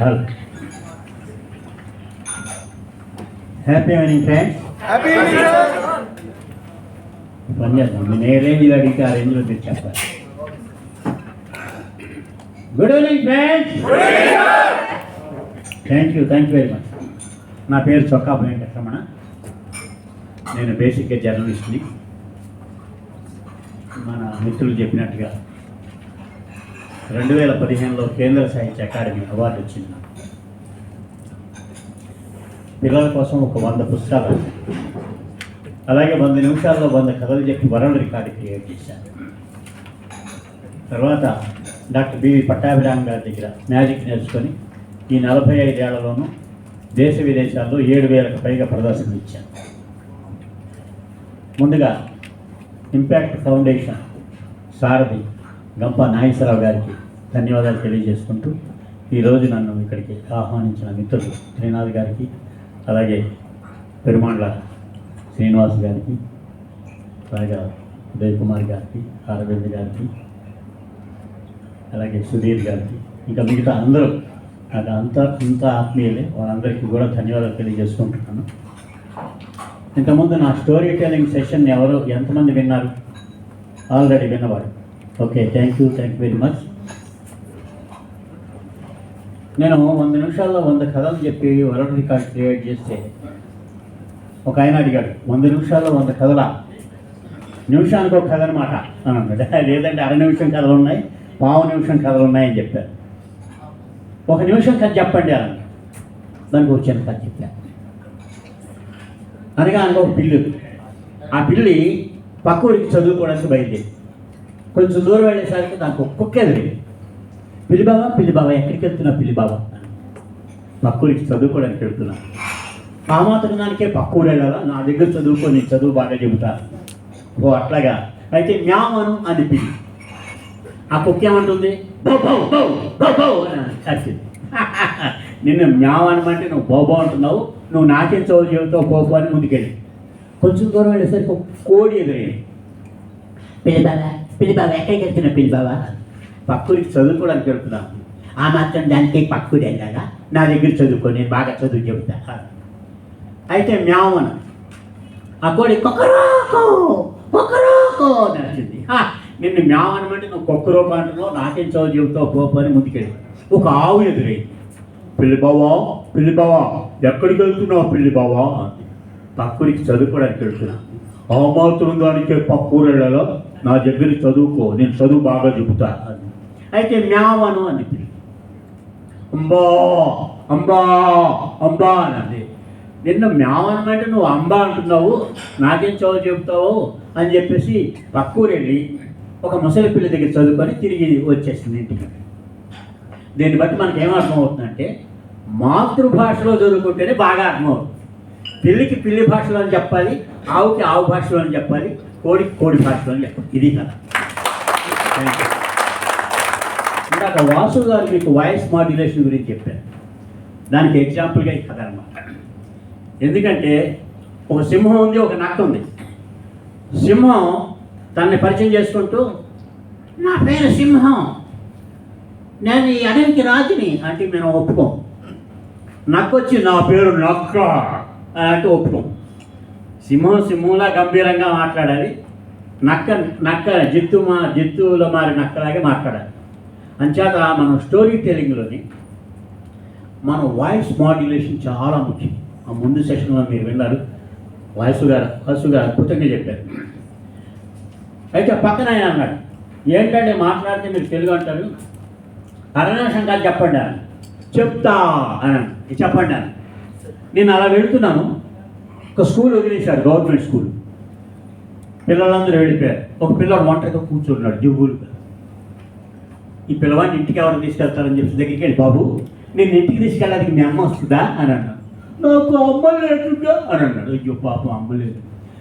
Hello happy evening friends happy పని చేద్దాం నేను ఏ రేంజ్లో అడిగితే ఆ రేంజ్లో మీరు చెప్పాలి. Good evening friends thank you thank you very much నా పేరు చొక్కా వెంకటరమణ. నేను బేసిక్గా జర్నలిస్ట్ని. మన మిత్రులు చెప్పినట్టుగా రెండు వేల పదిహేనులో కేంద్ర సాహిత్య అకాడమీ అవార్డు వచ్చింది. నాకు పిల్లల కోసం ఒక వంద పుస్తకాలు అలాగే వంద నిమిషాల్లో వంద కథలు చెప్పి వరల్డ్ రికార్డు క్రియేట్ చేశాను తర్వాత డాక్టర్ బివి పట్టాభిరామ్ గారి దగ్గర మ్యాజిక్ నేర్చుకొని ఈ నలభై ఐదేళ్ళలోనూ దేశ విదేశాల్లో ఏడు వేలకు పైగా ప్రదర్శనలు ఇచ్చాను ముందుగా ఇంపాక్ట్ ఫౌండేషన్ సారథి గంప నాగేశ్వరరావు గారికి ధన్యవాదాలు తెలియజేసుకుంటూ ఈరోజు నన్ను ఇక్కడికి ఆహ్వానించిన మిత్రులు శ్రీనాథ్ గారికి అలాగే పెరుమాండ్ల శ్రీనివాస్ గారికి అలాగే ఉదయ్ కుమార్ గారికి అరవింద్ గారికి అలాగే సుధీర్ గారికి ఇంకా మిగతా అందరూ నాకు అంత అంత ఆత్మీయులే. వాళ్ళందరికీ కూడా ధన్యవాదాలు తెలియజేసుకుంటున్నాను. ఇంతకుముందు నా స్టోరీ టెలింగ్ సెషన్ ఎవరు ఎంతమంది విన్నారు? Already విన్నవాడు okay thank you thank you very much. నేను వంద నిమిషాల్లో వంద కథలు చెప్పి వరల్డ్ రికార్డ్ క్రియేట్ చేస్తే ఒక ఆయన అడిగాడు వంద నిమిషాల్లో వంద కథలా? నిమిషానికి ఒక కథ అనమాట అని అన్నాడు. లేదంటే అర నిమిషం కథలు ఉన్నాయి పావు నిమిషం కథలు ఉన్నాయని చెప్పారు. ఒక నిమిషం కథ చెప్పండి అని దానికి వచ్చిన కథ చెప్పాను అనగా అనగా ఒక పిల్లు. ఆ పిల్లి పక్క ఊరికి చదువుకోవడానికి బయలుదేరి కొంచెం దూరం వెళ్ళేసరికి దానికి ఒక కుక్క పిల్లి బాబా బాబా ఎక్కడికి వెళ్తున్నా పిల్లి బాబా చదువుకోవడానికి వెళ్తున్నా. ఆ మాత్రం దానికే వెళ్ళాలా? నా దగ్గర చదువుకో నేను చదువు బాగా చెబుతా. ఓ అట్లాగా. అయితే మ్యామను అని పిలి. ఆ కుక్క ఏమంటుంది? అని నిన్ను మ్యావ్ అనమంటే నువ్వు బోబో అంటున్నావు. నువ్వు నాకేం చదువు చెబుతావు? బోబో అని ముందుకెళ్ళి. కొంచెం దూరం వెళ్ళేసరికి కోడి ఎదురైంది. పిల్లి బాబా ఎక్కడికి వెళ్తున్నా పిల్లి పక్కూరికి చదువుకోవడానికి వెళ్తున్నాను ఆ మాత్రం దానికి పక్కూరి వెళ్ళాలా? నా దగ్గర చదువుకో నేను బాగా చదువు చెబుతా. అయితే మ్యావను ఆ కోడి కొక్కరోకో కొక్కరోకో అని వచ్చింది నిన్ను మ్యావ్ నువ్వు కొక్కరోకో అంటున్నావు నాకేం చదువు చెబుతావు పోపు అని ముందుకెళ్ళి. ఒక ఆవు ఎదురైంది పిల్లి బావా పిల్లి బావా ఎక్కడికి వెళ్తున్నావు పిల్లి బావా? అంది. పక్కూరికి చదువుకోవడానికి వెళ్తున్నా. ఆ దానికే పక్కూరు వెళ్ళాలో? నా దగ్గర చదువుకో నేను చదువు బాగా చెబుతా. అయితే మ్యావను అని అంబా అంబా అంబా అన్నది నిన్న మ్యావనమంటే నువ్వు అంబా అంటున్నావు నాకేం చదువు చెబుతావు అని చెప్పేసి పక్కూరెళ్ళి ఒక ముసలి పిల్ల దగ్గర చదువుకొని తిరిగి వచ్చేసింది ఇంటికి. దీన్ని బట్టి మనకి ఏం అర్థమవుతుందంటే మాతృభాషలో చదువుకుంటేనే బాగా అర్థమవుతుంది. పిల్లికి పిల్లి భాషలో అని చెప్పాలి ఆవుకి ఆవు భాషలో అని చెప్పాలి కోడికి కోడి భాషలో అని చెప్పాలి. ఇది కదా ఇందాక వాసు గారు మీకు వాయిస్ మాడ్యులేషన్ గురించి చెప్పారు. దానికి ఎగ్జాంపుల్గా ఈ కథ అనమాట ఎందుకంటే ఒక సింహం ఉంది ఒక నక్క ఉంది. సింహం తనని పరిచయం చేసుకుంటూ నా పేరు సింహం. నేను ఈ అడవికి రాజుని. అంటే మేము ఒప్పుకోం. నక్క వచ్చి నా పేరు నక్క. అంటే ఒప్పుకోం. సింహం సింహంలా గంభీరంగా మాట్లాడాలి. నక్క నక్క జిత్తు మా జిత్తులో మారి నక్కలాగే మాట్లాడాలి. అంచేత మనం స్టోరీ టెలింగ్లోని మన వాయిస్ మాడ్యులేషన్ చాలా ముఖ్యం. ఆ ముందు సెషన్లో మీరు విన్నారు. వయసు గారు వాసు గారు అద్భుతంగా చెప్పారు. అయితే పక్కన ఆయన అన్నాడు ఏంటంటే మాట్లాడితే మీరు తెలుగు అంటారు? అరణాశం కాదు చెప్పండి అని చెప్తా అని ఇది చెప్పండి అని నేను అలా వెళుతున్నాను. ఒక స్కూల్ వదిలేశాడు గవర్నమెంట్ స్కూల్. పిల్లలందరూ వెళ్ళిపోయారు. ఒక పిల్లడు ఒంటరిగా కూర్చున్నాడు జివ్వులుగా ఈ పిల్లవాడిని ఇంటికి ఎవరు తీసుకెళ్తారని చెప్పి దగ్గరికి వెళ్ళి బాబు నేను ఇంటికి తీసుకెళ్ళడానికి మీ అమ్మ వస్తుందా? అని అన్నాడు. నాకు అమ్మ లేదుగా అని అన్నాడు. అయ్యో పాపం అమ్మ లేదు.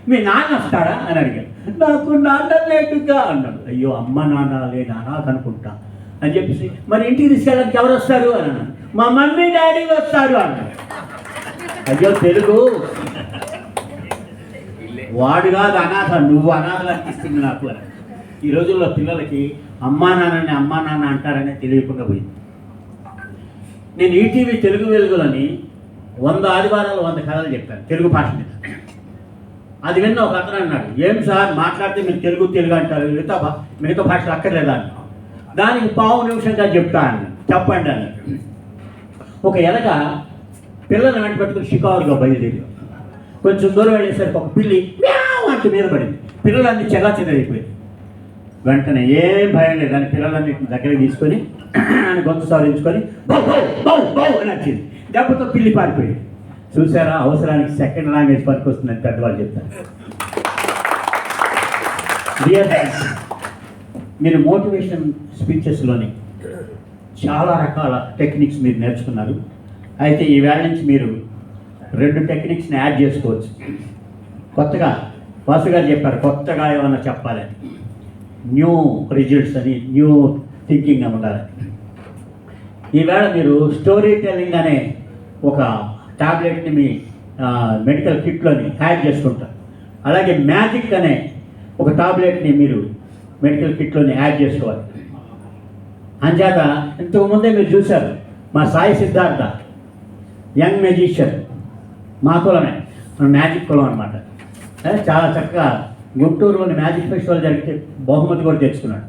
మీ నాన్న వస్తాడా? అని అడిగాడు. నాకు నాన్న లేదుగా అన్నాడు. అయ్యో అమ్మ నాన్న లేనా అనాథ అనుకుంటా. అని చెప్పేసి మరి ఇంటికి తీసుకెళ్ళడానికి ఎవరు వస్తారు? అని అన్నాడు. మా మమ్మీ డాడీ వస్తారు. అన్నాడు. అయ్యో తెలుగు. వాడు కాదు అనాథ నువ్వు అనాథలు అనిపిస్తుంది నాకు. అని ఈ రోజుల్లో పిల్లలకి అమ్మా నాన్నని అమ్మా నాన్న అంటారనే తెలియకుండా పోయింది. నేను ఈటీవీ తెలుగు వెలుగులని వంద ఆదివారాలు వంద కథలు చెప్పాను తెలుగు భాష మీద అది విన్న ఒక అతను అన్నాడు ఏం సార్ మాట్లాడితే మీరు తెలుగు తెలుగు అంటారు మిగతా మిగతా భాషలు అక్కర్లేదా? దానికి పావు నిమిషంగా చెప్తా అన్నాడు. చెప్పండి అన్నాడు. ఒక ఎలక పిల్లలు వెంట పెట్టుకుని షికారుగా బయలుదేరి కొంచెం దూరం వెళ్ళేసరికి ఒక పిల్లి అంటూ మీద పడింది. పిల్లలన్నీ చెల్లా చెదరైపోయింది వెంటనే ఏం భయం లేదు. దాని పిల్లలని దగ్గరికి తీసుకొని ఆయన గొంతు సాధించుకొని బౌ బౌ బౌ బౌ అని వచ్చింది దెబ్బతో పిల్లి పారిపోయింది. చూసారా? అవసరానికి సెకండ్ లాంగ్వేజ్ పనికి వస్తుందని పెద్దవాళ్ళు చెప్తారు. డియర్ మీరు మోటివేషన్ స్పీచెస్లోని చాలా రకాల టెక్నిక్స్ మీరు నేర్చుకున్నారు. అయితే ఈ వేళ నుంచి మీరు రెండు టెక్నిక్స్ని యాడ్ చేసుకోవచ్చు. కొత్తగా వాసు గారు చెప్పారు కొత్తగా ఏమన్నా చెప్పాలని. న్యూ రిజల్ట్స్ అని న్యూ థింకింగ్ అని ఉండాలి ఈవేళ మీరు స్టోరీ టెల్లింగ్ అనే ఒక టాబ్లెట్ని మీ మెడికల్ కిట్లోని యాడ్ చేసుకుంటారు. అలాగే మ్యాజిక్ అనే ఒక టాబ్లెట్ని మీరు మెడికల్ కిట్లోని యాడ్ చేసుకోవాలి. అంచేత ఇంతకు ముందే మీరు చూశారు మా సాయి సిద్ధార్థ యంగ్ మ్యాజిషియన్ మా కులమే మ్యాజిక్ కులం అనమాట చాలా చక్కగా గుంటూరులోని మ్యాజిక్ ఫెస్టివల్ జరిగితే బహుమతి కూడా తెచ్చుకున్నాడు.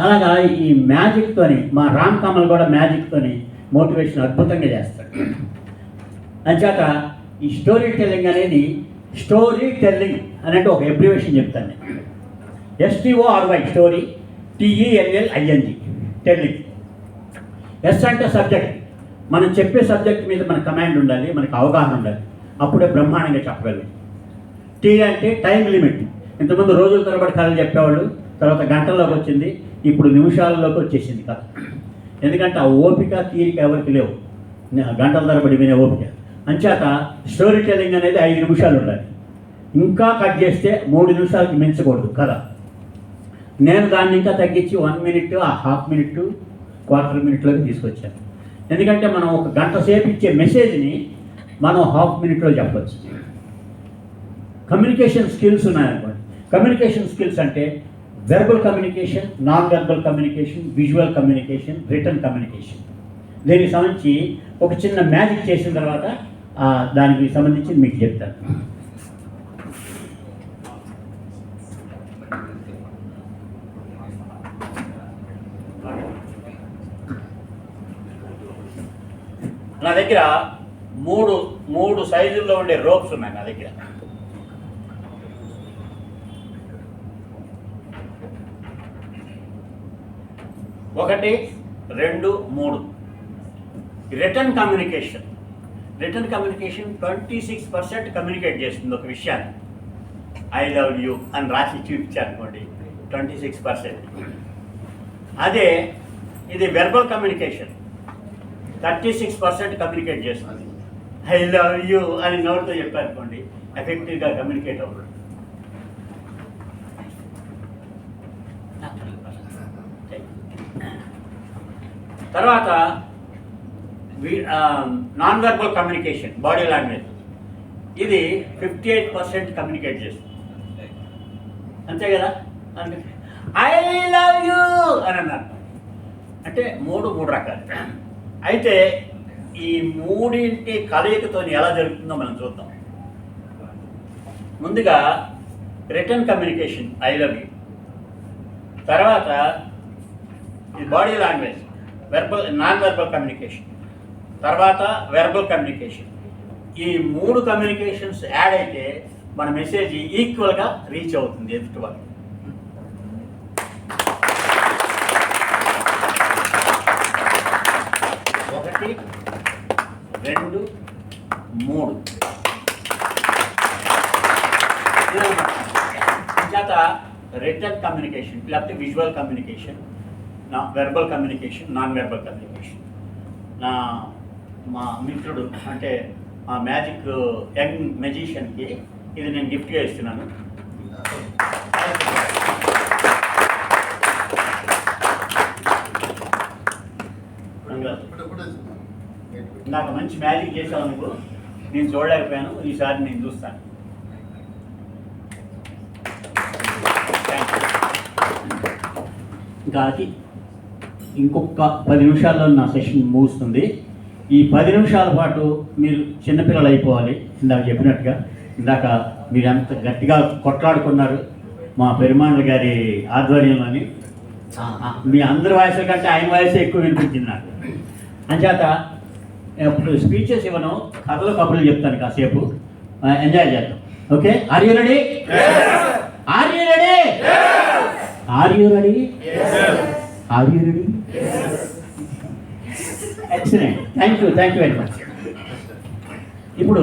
అలాగా ఈ మ్యాజిక్తోని మా రామ్ కమల్ కూడా మ్యాజిక్తోని మోటివేషన్ అద్భుతంగా చేస్తాడు. అంచేత ఈ స్టోరీ టెల్లింగ్ అనేది స్టోరీ టెల్లింగ్ అనేది ఒక ఎబ్రివేషన్ చెప్తాను నేను. S T O R Y story T E L L I N G telling. S అంటే సబ్జెక్ట్. మనం చెప్పే సబ్జెక్ట్ మీద మన కమాండ్ ఉండాలి మనకు అవగాహన ఉండాలి. అప్పుడే బ్రహ్మాండంగా చెప్పగలం. టీ అంటే టైం లిమిట్. ఇంతకుముందు రోజుల తరబడి కథలు చెప్పేవాళ్ళు తర్వాత గంటల్లోకి వచ్చింది ఇప్పుడు నిమిషాలలోకి వచ్చేసింది కథ. ఎందుకంటే ఆ ఓపిక తీరిక ఎవరికి లేవు. గంటల తరబడి వినే ఓపిక. అంచేత స్టోరీ టెల్లింగ్ అనేది ఐదు నిమిషాలు ఉండాలి. ఇంకా కట్ చేస్తే మూడు నిమిషాలకి మించకూడదు కథ. నేను దాన్ని ఇంకా తగ్గించి వన్ మినిట్ ఆ హాఫ్ మినిట్ క్వార్టర్ మినిట్లోకి తీసుకొచ్చాను. ఎందుకంటే మనం ఒక గంట సేపు ఇచ్చే మెసేజ్ని మనం హాఫ్ మినిట్లో చెప్పచ్చు. కమ్యూనికేషన్ స్కిల్స్ ఉన్నాయనుకోండి. కమ్యూనికేషన్ స్కిల్స్ అంటే verbal communication non verbal communication visual communication written communication దీనికి సంబంధించి ఒక చిన్న మ్యాజిక్ చేసిన తర్వాత దానికి సంబంధించి మీకు చెప్తాను. నా దగ్గర మూడు మూడు సైజుల్లో ఉండే రోప్స్ ఉన్నాయి నా దగ్గర. ఒకటి రెండు మూడు. Written communication written communication twenty six percent communicate చేస్తుంది ఒక విషయాన్ని. ఐ లవ్ యూ అని రాసి చూపించారనుకోండి ట్వంటీ సిక్స్ పర్సెంట్ అదే ఇది verbal communication thirty six percent communicate చేస్తుంది. ఐ లవ్ యూ అని నోట్తో చెప్పారనుకోండి ఎఫెక్టివ్గా కమ్యూనికేట్ అవ్వదు. తర్వాత non verbal communication body language ఇది ఫిఫ్టీ ఎయిట్ పర్సెంట్ కమ్యూనికేట్ చేస్తుంది. అంతే కదా? ఐ లవ్ యూ అని అన్నారు. అంటే మూడు మూడు రకాలు. అయితే ఈ మూడింటి కలయికతో ఎలా జరుగుతుందో మనం చూద్దాం. ముందుగా written communication I love you తర్వాత body language verbal non verbal communication తర్వాత వెర్బల్ కమ్యూనికేషన్ ఈ మూడు కమ్యూనికేషన్స్ యాడ్ అయితే మన మెసేజ్ ఈక్వల్గా రీచ్ అవుతుంది ఎదుటి వాళ్ళకి. ఒకటి రెండు మూడు. చేత రిటర్న్ కమ్యూనికేషన్ లేకపోతే విజువల్ కమ్యూనికేషన్ నా verbal communication non verbal communication నా మా మిత్రుడు అంటే మా మ్యాజిక్ యంగ్ మెజిషియన్కి ఇది నేను గిఫ్ట్గా ఇస్తున్నాను. నాకు మంచి మ్యాజిక్ చేసావు నువ్వు నేను చూడలేకపోయాను. ఈసారి నేను చూస్తాను. ఇంకా అది ఇంకొక పది నిమిషాల్లో నా సెషన్ ముగుస్తుంది. ఈ పది నిమిషాల పాటు మీరు చిన్నపిల్లలు అయిపోవాలి ఇందాక చెప్పినట్టుగా. ఇందాక మీరు ఎంత గట్టిగా కొట్లాడుకున్నారు మా పెరుమాళ్ళ గారి ఆధ్వర్యంలోని. మీ అందరి వయసు కంటే ఆయన వయసు ఎక్కువ వినిపించింది నాకు. అంచేత ఇప్పుడు స్పీచెస్ ఇవ్వను కథలు కబుర్లు చెప్తాను కాసేపు. ఎంజాయ్ చేద్దాం. Okay? Are you ready are you ready are you ready are you ready excellent thank you thank you very much ఇప్పుడు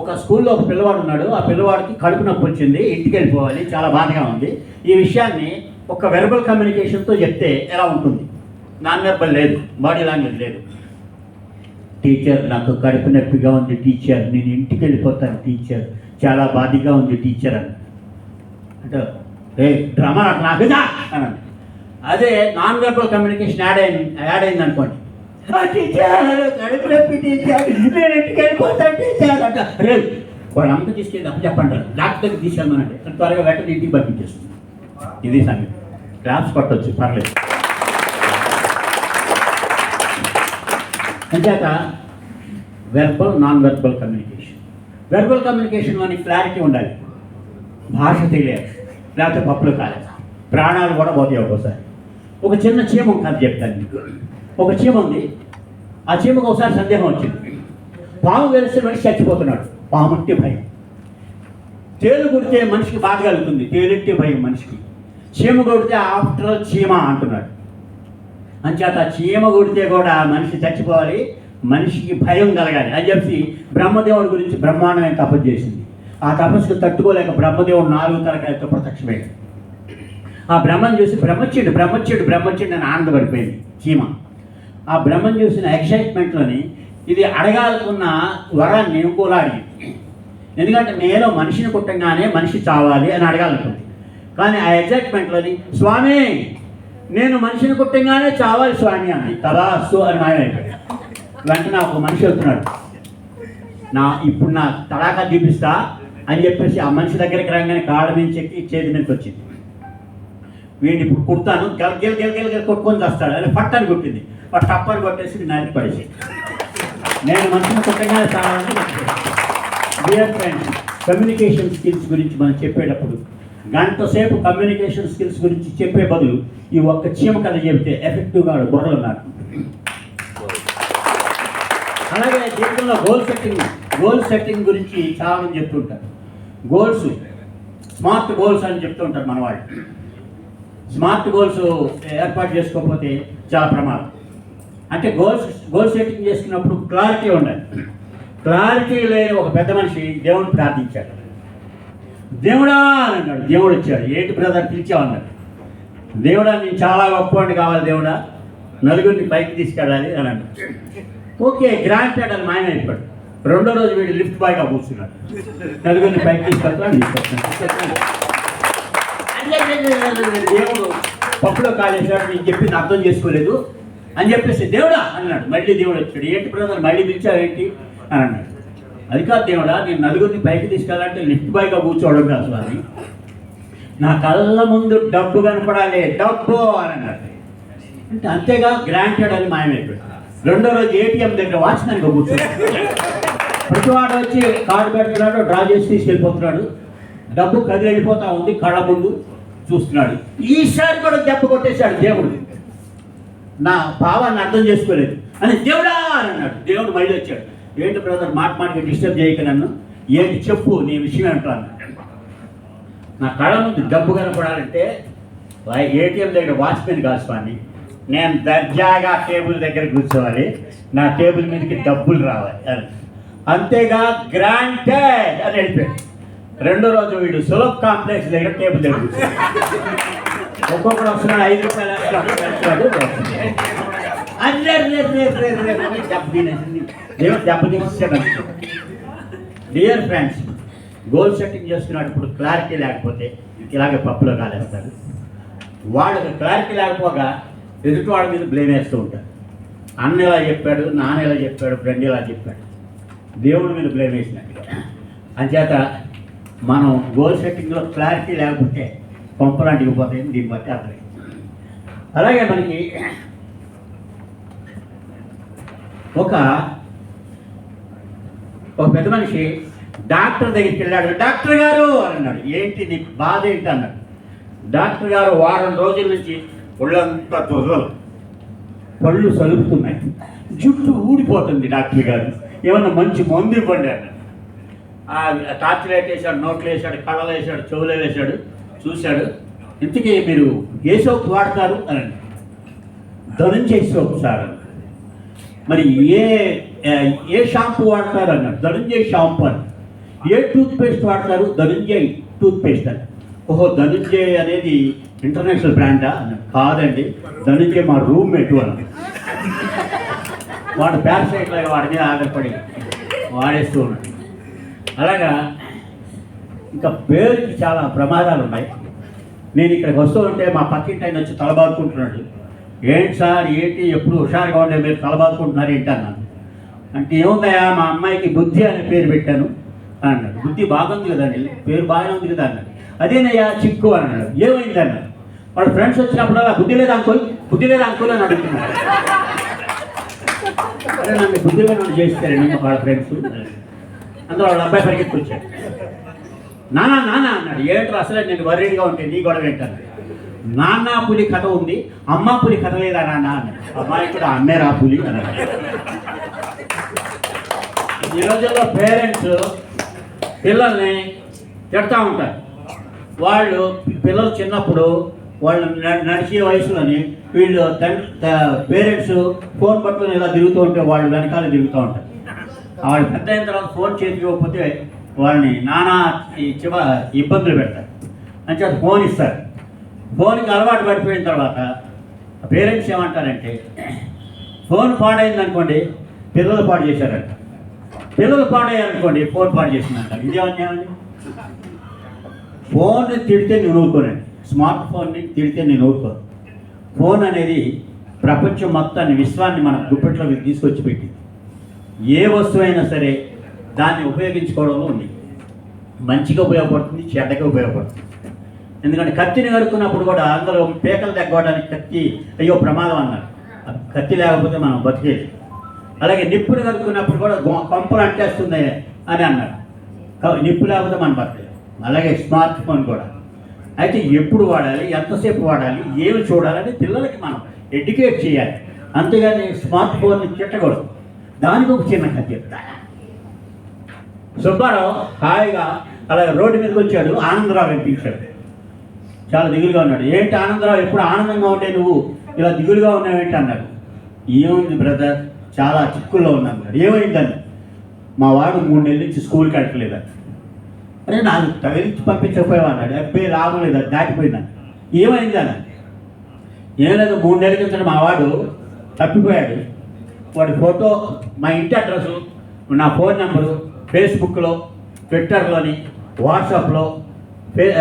ఒక స్కూల్లో ఒక పిల్లవాడు ఉన్నాడు. ఆ పిల్లవాడికి కడుపు నొప్పి వచ్చింది. ఇంటికి వెళ్ళిపోవాలి. చాలా బాధగా ఉంది. ఈ విషయాన్ని ఒక వెర్బల్ కమ్యూనికేషన్తో చెప్తే ఎలా ఉంటుంది? నాన్ వెర్బల్ లేదు. బాడీ లాంగ్వేజ్ లేదు. టీచర్ నాకు కడుపు నొప్పిగా ఉంది టీచర్ నేను ఇంటికి వెళ్ళిపోతాను టీచర్ చాలా బాధగా ఉంది టీచర్ అని. అంటే ఏ డ్రామా నాకు నాకుదా అనండి అదే నాన్ వెర్బల్ కమ్యూనికేషన్ యాడ్ అయింది యాడ్ అయింది అనుకోండి. "ఆ, టీచర్ కడుపు నొప్పి టీచర్ నేను ఇంటికి వెళ్ళిపోతాను టీచర్ అంట. అమ్మకి తీసుకెళ్ళి అప్పు చెప్పండి డాక్టర్ దగ్గర తీసుకెళ్ళమనండి. త్వరగా వెంటనే ఇంటికి పంపించేస్తుంది. ఇది సంగతి. క్లాప్స్ కొట్టొచ్చు పర్లేదు. అంచేత verbal non verbal communication verbal కమ్యూనికేషన్లోని clarity ఉండాలి. భాష తెలియాలి. లేకపోతే పప్పులు కాలేదు ప్రాణాలు కూడా పోతాయి ఒక్కోసారి. ఒక చిన్న చీమం కథ చెప్తాను మీకు. ఒక చీమ ఉంది. ఆ చీమకు ఒకసారి సందేహం వచ్చింది. పాము వెలిస్తే మనిషి చచ్చిపోతున్నాడు. పాము అంటే భయం. తేలు కొడితే మనిషికి బాధ కలుగుతుంది. తేలిట్టే భయం మనిషికి. చీమ కొడితే ఆఫ్టర్ చీమ అంటున్నాడు. అంచేత చీమ కొడితే కూడా మనిషి చచ్చిపోవాలి. మనిషికి భయం కలగాలి. అని చెప్పి బ్రహ్మదేవుడి గురించి బ్రహ్మాండమైన తపస్సు చేసింది. ఆ తపస్సుకు తట్టుకోలేక బ్రహ్మదేవుడు నాలుగు తరకాయలతో ప్రత్యక్షమయ్యాడు ఆ బ్రహ్మను చూసి బ్రహ్మచ్యుడు బ్రహ్మచ్యుడు బ్రహ్మచ్యుడు అని ఆనందపడిపోయింది చీమ. ఆ బ్రహ్మను చూసిన ఎక్సైట్మెంట్లోని ఇది అడగాలనుకున్న వరాన్ని ఇంకోలా అడిగింది ఎందుకంటే నేను మనిషిని కుట్టంగానే మనిషి చావాలి అని అడగాలనుకుంది. కానీ ఆ ఎగ్జైట్మెంట్లోని స్వామి నేను మనిషిని కుట్టంగానే చావాలి స్వామి అని తదాస్తు అని మాయమైపోయాడు వెంటనే ఒక మనిషి వెళ్తున్నాడు నా ఇప్పుడు నా తడాకా చూపిస్తా అని చెప్పేసి ఆ మనిషి దగ్గరికి రాగానే కాళ్ళ నుంచి ఎక్కి చేతి మీదకి వచ్చింది. వీడిని ఇప్పుడు కుడతాను. గెల గెల గెల గెల గెల కొట్టుకొని చేస్తాడు. అని పట్టని కొట్టింది. వాడు టప్పని కొట్టేసి నరికి పడేసి. నేను మనిషిని కొట్టగానే చాలా డియర్ ఫ్రెండ్స్ కమ్యూనికేషన్ స్కిల్స్ గురించి మనం చెప్పేటప్పుడు గంటసేపు కమ్యూనికేషన్ స్కిల్స్ గురించి చెప్పే బదులు ఈ ఒక్క చీమ కథ చెబితే ఎఫెక్టివ్గా బుర్రలు ఉన్నారు అలాగే జీవితంలో గోల్ సెట్టింగ్ గోల్ సెట్టింగ్ గురించి చాలామంది చెప్తుంటారు. గోల్స్ స్మార్ట్ గోల్స్ అని చెప్తుంటారు మన వాళ్ళు. స్మార్ట్ గోల్స్ ఏర్పాటు చేసుకోకపోతే చాలా ప్రమాదం. అంటే గోల్స్ గోల్ సెట్టింగ్ చేసుకున్నప్పుడు క్లారిటీ ఉండాలి. క్లారిటీ లేని ఒక పెద్ద మనిషి దేవుడిని ప్రార్థించాడు. దేవుడా అని అన్నాడు. దేవుడు వచ్చాడు. ఏంటి బ్రదర్? పిలిచావన్నాడు దేవుడా నేను చాలా గొప్పవాడిని కావాలి దేవుడా. నలుగురిని పైకి తీసుకెళ్ళాలి అని అన్నాడు. ఓకే గ్రాంటెడ్ అని మాయన అయిపోయాడు. రెండో రోజు వీడు లిఫ్ట్ బాయ్గా కూర్చున్నాడు. నలుగురిని పైకి తీసుకెళ్తాను తీసుకెళ్తాను దేవుడు పప్పులో కాలేశాడు నేను చెప్పి అర్థం చేసుకోలేదు. అని చెప్పేసి దేవుడా అన్నాడు. మళ్ళీ దేవుడు వచ్చాడు. ఏంటి బ్రదర్ మళ్ళీ పిలిచావు అని అన్నాడు. అది కాదు దేవుడా నేను నలుగురిని పైకి తీసుకెళ్ళాలంటే లిఫ్ట్ బాయ్గా కూర్చోవడం కాదు స్వామి. నా కళ్ళ ముందు డబ్బు కనపడాలి. డబ్బు అని అన్నాడు. అంటే అంతేగా గ్రాంటెడ్ అని మాయమైపోయాడు రెండో రోజు ఏటీఎం దగ్గర వాచ్మెన్గా కూర్చున్నాడు. ప్రతివాడు వచ్చి కార్డు పెడుతున్నాడు డ్రా చేసి తీసుకెళ్ళిపోతున్నాడు. డబ్బు కదిలిపోతా ఉంది కళ్ళ ముందు. చూస్తున్నాడు. ఈసారి కూడా దెబ్బ కొట్టేశాడు దేవుడు. నా భావాన్ని అర్థం చేసుకోలేదు. అని దేవుడా అని అన్నాడు. దేవుడు మళ్ళీ వచ్చాడు. ఏంటి బ్రదర్ మాట మాటకి డిస్టర్బ్ చేయక నన్ను? ఏంటి చెప్పు నీ విషయం అంటాను నా కళ ముందు డబ్బు కనపడాలంటే ఏటీఎం దగ్గర వాచ్మెన్ కాదు స్వామి. నేను దర్జాగా టేబుల్ దగ్గర కూర్చోవాలి. నా టేబుల్ మీదకి డబ్బులు రావాలి. అంతేగా గ్రాంటెడ్ అని వెళ్ళిపోయాడు. రెండో రోజు వీడు సులభ్ కాంప్లెక్స్ దగ్గర టేబుల్ దగ్గర ఒక్కొక్కడు వస్తున్నాడు ఐదు రూపాయలు వేస్తాడు, అప్పుడు దెబ్బ తినేసింది. దేవుడు దెబ్బ తీసేసాడు డియర్ ఫ్రెండ్స్ గోల్ సెట్టింగ్ చేసుకున్నప్పుడు క్లారిటీ లేకపోతే ఇలాగే పప్పులో కాలేస్తారు వాళ్ళకి క్లారిటీ లేకపోగా ఎదుటి వాళ్ళ మీద బ్లేమ్ వేస్తూ ఉంటారు. అన్న ఇలా చెప్పాడు నాన్న ఇలా చెప్పాడు ఫ్రెండ్ ఇలా చెప్పాడు. దేవుడి మీద బ్లేమ్ వేసినట్టుగా. అంచేత మనం గోల్ సెట్టింగ్లో క్లారిటీ లేకపోతే పంపలాంటికి పోతాయని దీన్ని బట్టి అర్థం అలాగే మనకి ఒక ఒక పెద్ద మనిషి డాక్టర్ దగ్గరికి వెళ్ళాడు. డాక్టర్ గారు అని అన్నాడు. ఏంటి నీ బాధ ఏంటి అన్నాడు. డాక్టర్ గారు వారం రోజుల నుంచి ఒళ్ళంతా తొదలు పళ్ళు సలుపుతున్నాయి. జుట్టు ఊడిపోతుంది డాక్టర్ గారు. ఏమన్నా మంచి మందు ఇవ్వండి అన్నాడు. టార్చ్ లైట్ వేసాడు నోట్లు వేసాడు కళ్ళలు వేసాడు చెవులు వేసాడు చూశాడు. ఇంతకీ మీరు ఏ సోప్ వాడతారు అని ధనం చేసి సోప్ సార్ అన్నాడు. మరి ఏ ఏ షాంపూ వాడతారు అన్నాడు ధనంజయ్ షాంపూ అని. ఏ టూత్పేస్ట్ వాడతారు? ధనుంజయ్ టూత్పేస్ట్ అని. ఓహో ధనుంజయ్ అనేది ఇంటర్నేషనల్ బ్రాండా అన్నాడు కాదండి ధనుంజయ్ మా రూమ్మేట్ అన్నాడు వాడు బ్యాక్ లాగా వాడి మీద ఆధారపడి వాడేస్తూ ఉన్నాడు. అలాగా ఇంకా పేరుకి చాలా ప్రమాదాలు ఉన్నాయి నేను ఇక్కడికి వస్తూ ఉంటే మా పక్కింటి ఆయన వచ్చి తలబాదుకుంటున్నాడు. ఏంటి సార్ ఏంటి ఎప్పుడు హుషారుగా ఉండే మీరు తలబాదుకుంటున్నారు ఏంటి అన్నాను అంటే ఏముందయ్యా మా అమ్మాయికి బుద్ధి అనే పేరు పెట్టాను అన్నాడు. బుద్ధి బాగుంది కదండి పేరు బాగానే ఉంది కదా అన్నాడు. అదేనయ్యా చిక్కు అని అన్నాడు. ఏమైంది అన్నాడు. వాడు ఫ్రెండ్స్ వచ్చినప్పుడు అలా బుద్ధి లేదా అంకుల్? బుద్ధి లేదా అంకుల్? అని అడుగుతున్నాడు. అరే నన్ను బుద్ధిగా నన్ను చేస్తారండి వాళ్ళ ఫ్రెండ్స్. అందులో వాళ్ళ అబ్బాయి పరిగెత్తుకొచ్చాడు. నానా నానా అన్నాడు. ఏంట్రా అసలే నేను వర్రీడ్గా ఉంటే నీ గొడవ ఏంటన్నాడు నాన్న పులి కథ ఉంది అమ్మ పులి కథ లేదా నాన్న? అన్నాడు. అమ్మాయి కూడా అమ్మేరా పులి అన్నాడు. ఈ రోజుల్లో పేరెంట్స్ పిల్లల్ని తిడతా ఉంటారు. వాళ్ళు పిల్లలు చిన్నప్పుడు వాళ్ళు నడిచే వయసులోని వీళ్ళు తండ్రి పేరెంట్స్ ఫోన్ పట్టుకొని ఇలా తిరుగుతూ ఉంటే వాళ్ళు వెనకాల తిరుగుతూ ఉంటారు. వాళ్ళు పెద్ద అయిన తర్వాత ఫోన్ చేతికి ఇవ్వకపోతే వాళ్ళని నానా చివ ఇబ్బందులు పెడతారు అంటే అది ఫోన్ ఇస్తారు. ఫోన్కి అలవాటు పడిపోయిన తర్వాత పేరెంట్స్ ఏమంటారంటే ఫోన్ పాడైంది అనుకోండి పిల్లలు పాడు చేశారంట. పిల్లలు పాడయ్యారనుకోండి ఫోన్ పాడు చేసిందంట. ఇదేమన్నామండి ఫోన్ తిడితే నేను ఊరుకోనండి స్మార్ట్ ఫోన్ని తిడితే నేను ఊరుకోను ఫోన్ అనేది ప్రపంచం మొత్తాన్ని విశ్వాన్ని మన గుప్పెట్లోకి తీసుకొచ్చి పెట్టింది ఏ వస్తువు అయినా సరే దాన్ని ఉపయోగించుకోవడంలో ఉంది. మంచిగా ఉపయోగపడుతుంది చెడ్డగా ఉపయోగపడుతుంది. ఎందుకంటే కత్తిని కడుక్కున్నప్పుడు కూడా అందరూ పేకలు తగ్గడానికి కత్తి అయ్యో ప్రమాదం అన్నారు. కత్తి లేకపోతే మనం బతికేది. అలాగే నిప్పుని కలుపుకున్నప్పుడు కూడా కొంపలు అంటేస్తుంది అని అన్నారు. నిప్పు లేకపోతే మనం బతకలేదు అలాగే స్మార్ట్ ఫోన్ కూడా. అయితే ఎప్పుడు వాడాలి ఎంతసేపు వాడాలి ఏమి చూడాలని పిల్లలకి మనం ఎడ్యుకేట్ చేయాలి. అంతేగాని స్మార్ట్ ఫోన్ని తిట్టకూడదు. దానికి ఒక చిన్న కథ చెప్తా. సుబ్బారావు హాయిగా అలా రోడ్డు మీదకి వచ్చాడు ఆనందరావు కనిపించాడు చాలా దిగులుగా ఉన్నాడు. ఏంటి ఆనందరావు ఎప్పుడు ఆనందంగా ఉంటే నువ్వు? ఇలా దిగులుగా ఉన్నావేంటి అన్నాడు. ఏముంది బ్రదర్? చాలా చిక్కుల్లో ఉన్నాను ఏమైందని మా వాడు మూడు నెలల నుంచి స్కూల్కి అడగలేదని అరే నాకు తగిలించి పంపించకపోయావు అన్నాడు. అబ్బాయి లాభం అది దాటిపోయిందని ఏమైంది అన్నాడు ఏం లేదు మూడు నెలల కింద మా వాడు తప్పిపోయాడు. వాడి ఫోటో మా ఇంటి అడ్రస్ నా ఫోన్ నెంబరు ఫేస్బుక్లో ట్విట్టర్లోని వాట్సాప్లో ఫే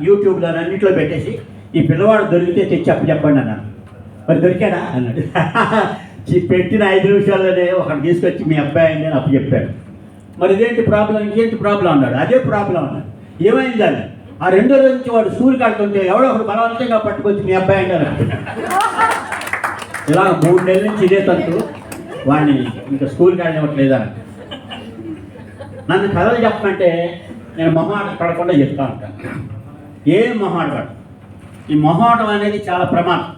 యూట్యూబ్లో అన్నింటిలో పెట్టేసి ఈ పిల్లవాడు దొరికితే తెచ్చి అప్పు చెప్పండి అన్నాను మరి దొరికాడా? అన్నాడు. పెట్టిన ఐదు నిమిషాల్లోనే ఒకటి తీసుకొచ్చి మీ అబ్బాయి అని అప్పు చెప్పాడు మరి ఇదేంటి ప్రాబ్లం? ఇంకేంటి ప్రాబ్లం? అన్నాడు. అదే ప్రాబ్లం అన్నాడు. ఏమైంది అన్నాడు. ఆ రెండో రోజు నుంచి వాడు స్కూల్ కడుతుంటే ఎవడో ఒకడు బలవంతంగా పట్టుకొచ్చి మీ అబ్బాయి అండి ఇలా మూడు నెలల నుంచి ఇదే తంతు వాడిని ఇంకా స్కూల్కి వెళ్ళనివ్వట్లేదు అని నన్ను కథలు చెప్పమంటే నేను మొహమాట పడకుండా చెప్తా ఉంటాను ఏం మొహమాట పడ ఈ మొహమాటం అనేది చాలా ప్రమాదం.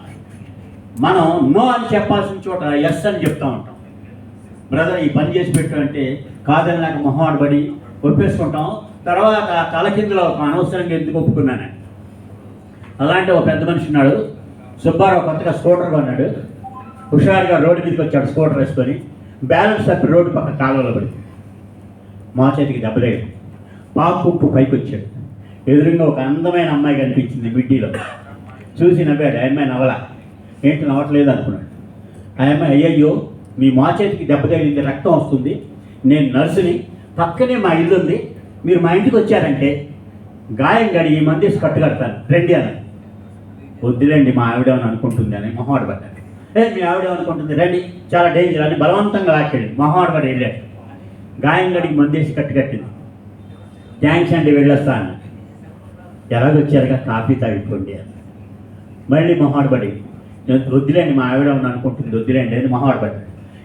మనం నో అని చెప్పాల్సిన చోట ఎస్ అని చెప్తా ఉంటాం. బ్రదర్ ఈ పని చేసి పెట్టు అంటే కాదని నాకు మొహమాట పడి ఒప్పేసుకుంటాం. తర్వాత తలకిందులో ఒక అనవసరంగా ఎందుకు ఒప్పుకున్నాను? అలాంటి ఒక పెద్ద మనిషి ఉన్నాడు. సుబ్బారావు కొత్తగా స్కూటర్ కొన్నాడు. హుషారుగా రోడ్డు మీదకి వచ్చాడు స్కూటర్ వేసుకొని. బ్యాలెన్స్ తప్పి రోడ్డు పక్క కాలువలో పడింది మా చేతికి దెబ్బలేదు పాపు పైకి వచ్చాడు. ఎదురుగా ఒక అందమైన అమ్మాయి కనిపించింది మిడ్డీలో. చూసి నవ్వాడు ఆ అమ్మాయి నవ్వలా? ఏంటి నవ్వట్లేదు? అనుకున్నాడు. ఆ అమ్మాయి అయ్యయ్యో మీ మా చేతికి దెబ్బ తగిలింది రక్తం వస్తుంది. నేను నర్సుని పక్కనే మా ఇల్లు ఉంది. మీరు మా ఇంటికి వచ్చారంటే గాయం గడి ఈ మంది కట్టుకడతాను. రండి అని వద్దులేండి మా ఆవిడ అని అనుకుంటుంది అని మొహమాట పడ్డాను ఏ మీ ఆవిడ అనుకుంటుంది రండి చాలా డేంజర్ అని బలవంతంగా లాక్కాడు మొహమాట పడి వెళ్ళాడు గాయం గడికి మందేసి కట్టుకట్టింది థ్యాంక్స్ అండి వెళ్ళొస్తాను. ఎలాగొచ్చారుగా కాఫీ తాగిపోండి అని. మళ్ళీ మొహమాట పడి నేను వద్దులేండి మా ఆవిడ ఉన్న అనుకుంటుంది వద్దులేండి అని మొహమాట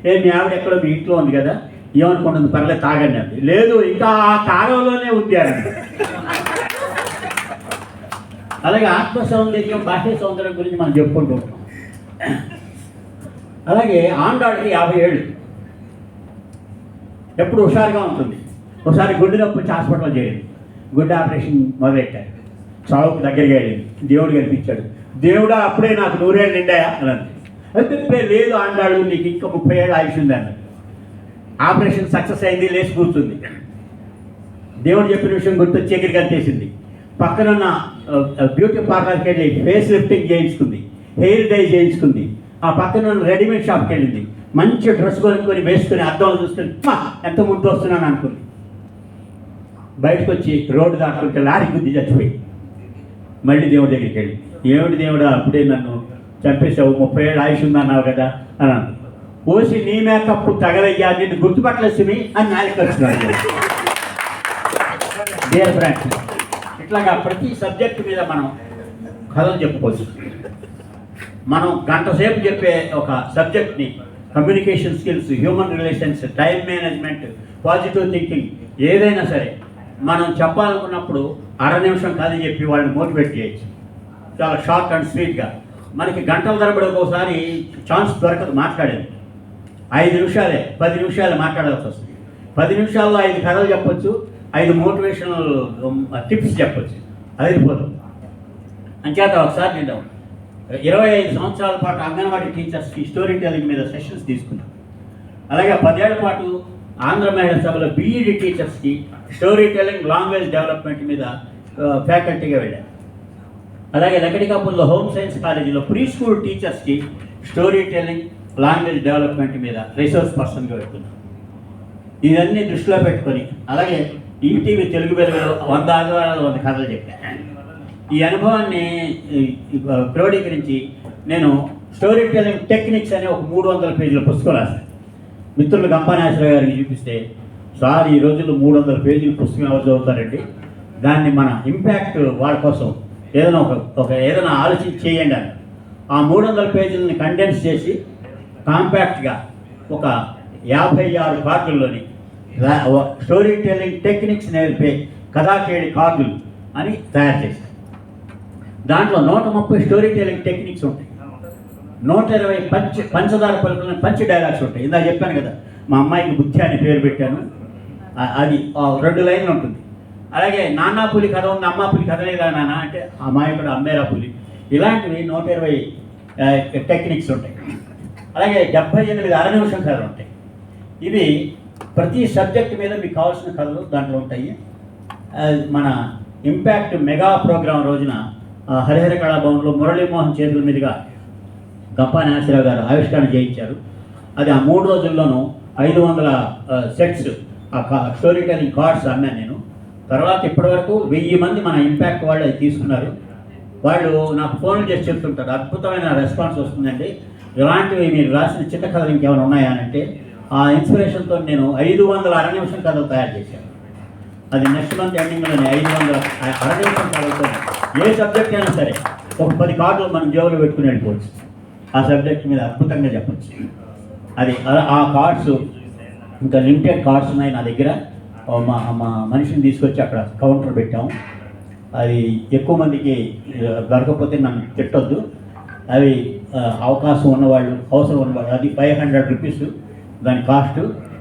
ఏ మీ ఆవిడ ఎక్కడో మీ ఇంట్లో ఉంది కదా ఏమనుకుంటుంది? పర్లేదు తాగండి అంది. లేదు ఇంకా ఆ కారంలోనే ఉంది అని. అలాగే ఆత్మ సౌందర్యం బాహ్య సౌందర్యం గురించి మనం చెప్పుకుంటూ ఉంటాం. అలాగే ఆండాడికి యాభై ఏళ్ళు. ఎప్పుడు హుషారుగా ఉంటుంది. ఒకసారి గుడ్డు నొప్పి వచ్చి హాస్పిటల్ చేరింది. గుండె ఆపరేషన్ మొదలెట్టారు. చావుకు దగ్గరికి వెళ్ళింది. దేవుడు కనిపించాడు. దేవుడా అప్పుడే నాకు నూరేళ్ళు నిండాయా? అని అంది. లేదు ఆండాడు నీకు ఇంకా ముప్పై ఏళ్ళు ఆయుష్ ఉంది అన్నది ఆపరేషన్ సక్సెస్ అయింది లేచి కూర్చుంది. దేవుడు చెప్పిన విషయం గుర్తొచ్చి ఎగిరి కనిచేసింది పక్కనున్న బ్యూటీ పార్లర్కి వెళ్ళి ఫేస్ లిఫ్టింగ్ చేయించుకుంది. హెయిర్ డై చేయించుకుంది. ఆ పక్కన రెడీమేడ్ షాప్కి వెళ్ళింది. మంచి డ్రెస్ కొనుక్కొని వేసుకుని అద్దంలో చూసుకొని ఎంత ముందు వస్తున్నాను అనుకుంది. బయటకు వచ్చి రోడ్డు దాటుకుంటే లారీ గుద్ది చచ్చిపోయి. మళ్ళీ దేవుడి దగ్గరికి వెళ్ళి ఏమిటి దేవుడా అప్పుడే నన్ను చంపేశావు ముప్పై ఏళ్ళు ఆయుష్ ఉందన్నావు కదా అని అంది. పోసి నీ మేకప్ తగలయ్యా నిన్ను గుర్తుపట్టలేసిమి అని నాలుగు వచ్చినాడు. డియర్ ఫ్రెండ్స్ ఇట్లాగా ప్రతి సబ్జెక్ట్ మీద మనం కథలు చెప్పుకోవచ్చు. మనం గంట సేపు చెప్పే ఒక సబ్జెక్ట్ని communication skills human relations time management positive thinking ఏదైనా సరే మనం చెప్పాలనుకున్నప్పుడు అర నిమిషం కాదని చెప్పి వాళ్ళని మోటివేట్ చేయొచ్చు. చాలా షార్ట్ అండ్ స్వీట్గా మనకి గంటల తరబడి ఒక్కోసారి ఛాన్స్ దొరకదు మాట్లాడేది. ఐదు నిమిషాలే పది నిమిషాలు మాట్లాడాల్సి వస్తుంది. పది నిమిషాల్లో ఐదు కథలు చెప్పొచ్చు ఐదు మోటివేషనల్ టిప్స్ um, చెప్పొచ్చు. అది అయిపోతుంది అంచేత ఒకసారి నేను ఇరవై ఐదు సంవత్సరాల పాటు అంగన్వాడీ టీచర్స్కి స్టోరీ టెలింగ్ మీద సెషన్స్ తీసుకున్నాం. అలాగే పదేళ్ళ పాటు ఆంధ్ర మహిళా సభలో బీఈడి టీచర్స్కి స్టోరీ టెలింగ్ లాంగ్వేజ్ డెవలప్మెంట్ మీద ఫ్యాకల్టీగా వెళ్ళాను అలాగే లకడికాపుల్లో హోమ్ సైన్స్ కాలేజీలో ప్రీ స్కూల్ టీచర్స్కి స్టోరీ టెలింగ్ లాంగ్వేజ్ డెవలప్మెంట్ మీద రిసోర్స్ పర్సన్గా వెళ్తున్నాను ఇవన్నీ దృష్టిలో పెట్టుకొని అలాగే ఈటీవీ తెలుగు వెలుగులో వంద ఆదివారాలు వంద కథలు చెప్పాను ఈ అనుభవాన్ని క్రోడీకరించి నేను స్టోరీ టెలింగ్ టెక్నిక్స్ అనే ఒక మూడు వందల పేజీల పుస్తకం రాశాను. మిత్రులు గంపానాశ్వర గారికి చూపిస్తే సార్ ఈ రోజుల్లో మూడు వందల పేజీల పుస్తకం ఎవరు చదువుతారండి? దాన్ని మన ఇంపాక్ట్ వాళ్ళ కోసం ఏదైనా ఒక ఒక ఏదైనా ఆలోచన చేయండి అని. ఆ మూడు వందల పేజీలని కండెన్స్ చేసి కాంపాక్ట్గా ఒక యాభై ఆరు కార్డుల్లోని స్టోరీ టెల్లింగ్ టెక్నిక్స్ నేర్పే కథాకేడి కార్డులు అని తయారు చేశాను. దాంట్లో నూట ముప్పై స్టోరీ టెలింగ్ టెక్నిక్స్ ఉంటాయి. నూట ఇరవై పంచ పంచదార పలుకుల పంచ్ డైలాగ్స్ ఉంటాయి. ఇందా చెప్పాను కదా మా అమ్మాయికి బుద్ధి అని పేరు పెట్టాను. అది ఆ రెండు లైన్లు ఉంటుంది. అలాగే నానా పులి కథ ఉంది అమ్మ పులి కథ లేదా నాన్న అంటే అమాయకుడు అమ్మేరా పులి. ఇలాంటివి నూట ఇరవై టెక్నిక్స్ ఉంటాయి. అలాగే డెబ్బై ఎనిమిది అర నిమిషం కథలు ఉంటాయి. ఇవి ప్రతి సబ్జెక్ట్ మీద మీకు కావాల్సిన కథలు దాంట్లో ఉంటాయి. మన ఇంపాక్ట్ మెగా ప్రోగ్రాం రోజున హరిహర కళాభవన్లో మురళీమోహన్ చేతుల మీదుగా గప్పా నాసిరావు గారు ఆవిష్కరణ చేయించారు. అది ఆ మూడు రోజుల్లోనూ ఐదు వందల సెట్స్ ఆ కా- స్టోరీ టెలింగ్ కార్డ్స్ అమ్మాను నేను. తర్వాత ఇప్పటివరకు వెయ్యి మంది మన ఇంపాక్ట్ వాళ్ళు అది తీసుకున్నారు. వాళ్ళు నాకు ఫోన్ చేసి చెప్తుంటారు. అద్భుతమైన రెస్పాన్స్ వస్తుందండి. ఇలాంటివి మీరు రాసిన చిన్న కథలు ఇంకేమైనా ఉన్నాయా అని అంటే ఆ ఇన్స్పిరేషన్తో నేను ఐదు వందల అర నిమిషం కథలు తయారు చేశాను. అది నెక్స్ట్ మంత్ ఎండింగ్లోనే ఐదు వందల అర నిమిషం కథలతో ఏ సబ్జెక్ట్ అయినా సరే ఒక పది కార్డులు మనం జేబులో పెట్టుకుని వెళ్ళిపోవచ్చు. ఆ సబ్జెక్ట్ మీద అద్భుతంగా చెప్పచ్చు. అది ఆ- కార్డ్స్ ఇంకా లిమిటెడ్ కార్డ్స్ ఉన్నాయి నా దగ్గర. మా మా మనిషిని తీసుకొచ్చి అక్కడ కౌంటర్ పెట్టాము. అది ఎక్కువ మందికి ఆ, దొరకకపోతే నన్ను తిట్టొద్దు. అవి అవకాశం ఉన్నవాళ్ళు అవసరం ఉన్నవాళ్ళు అది ఫైవ్ హండ్రెడ్ రూపీస్ దాని కాస్ట్